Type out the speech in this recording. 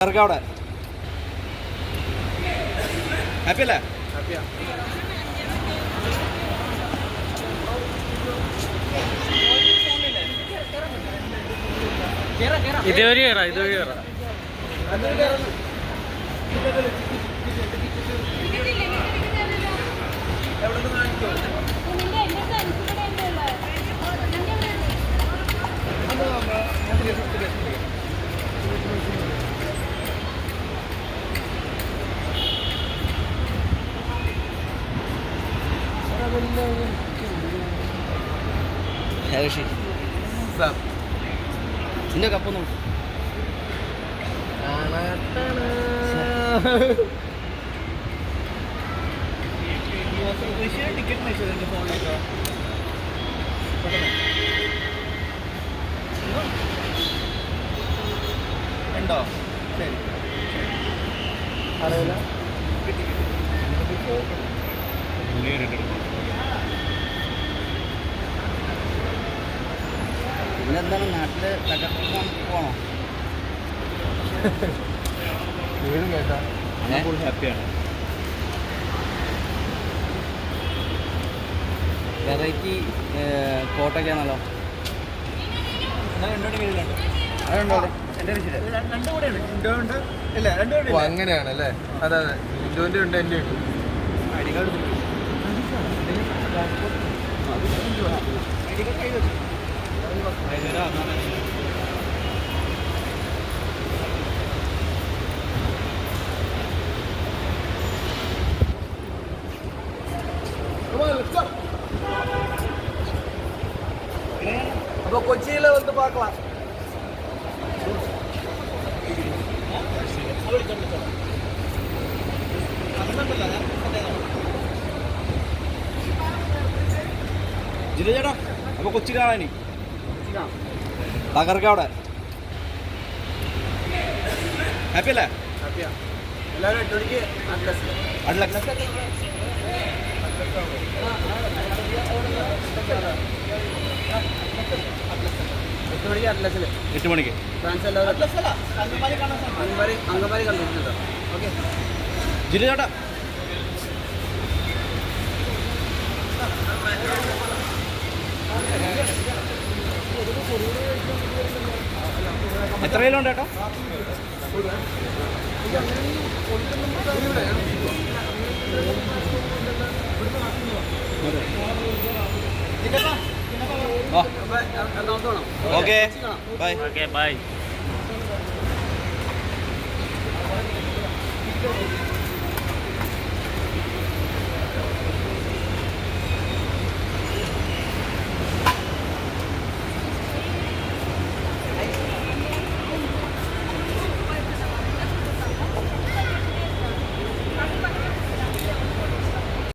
അവിടെ. ഹാപ്പി അല്ലേ? ഇതുവഴി കയറാം ഇതുവഴി കയറാം ഋഷി നിന്റെ കപ്പൊന്നും ടിക്കറ്റ് എന്റെ ഫോണിലേക്ക് ഉണ്ടോ? ശരി. അറിയില്ല. നാട്ടിൽ തകർക്കാൻ പോണോ? വീട് കേട്ടാ. ഫുൾ ഹാപ്പിയാണ് വെറൈറ്റി കോട്ടൊക്കെയാണല്ലോ. ഓ അങ്ങനെയാണ് അല്ലേ? അതെ അതെ. ഇൻഡോന്റെ ഉണ്ട് എന്റെ ഉണ്ട്. അപ്പൊ കൊച്ചിയില് വന്ന് പാക്കലാം ജില്ല ചേട്ടാ അപ്പൊ കൊച്ചി കാണാനി തകർക്ക അവിടെ ഹാപ്പി അല്ലേ എല്ലാവരും എട്ട് മണിക്ക് എട്ട് മണിക്ക് അങ്കമാരി കണ്ടിട്ടുണ്ട് എത്ര കിലോ ഉണ്ട് ചേട്ടാ ഓക്കെ. ബൈ. Okay bye.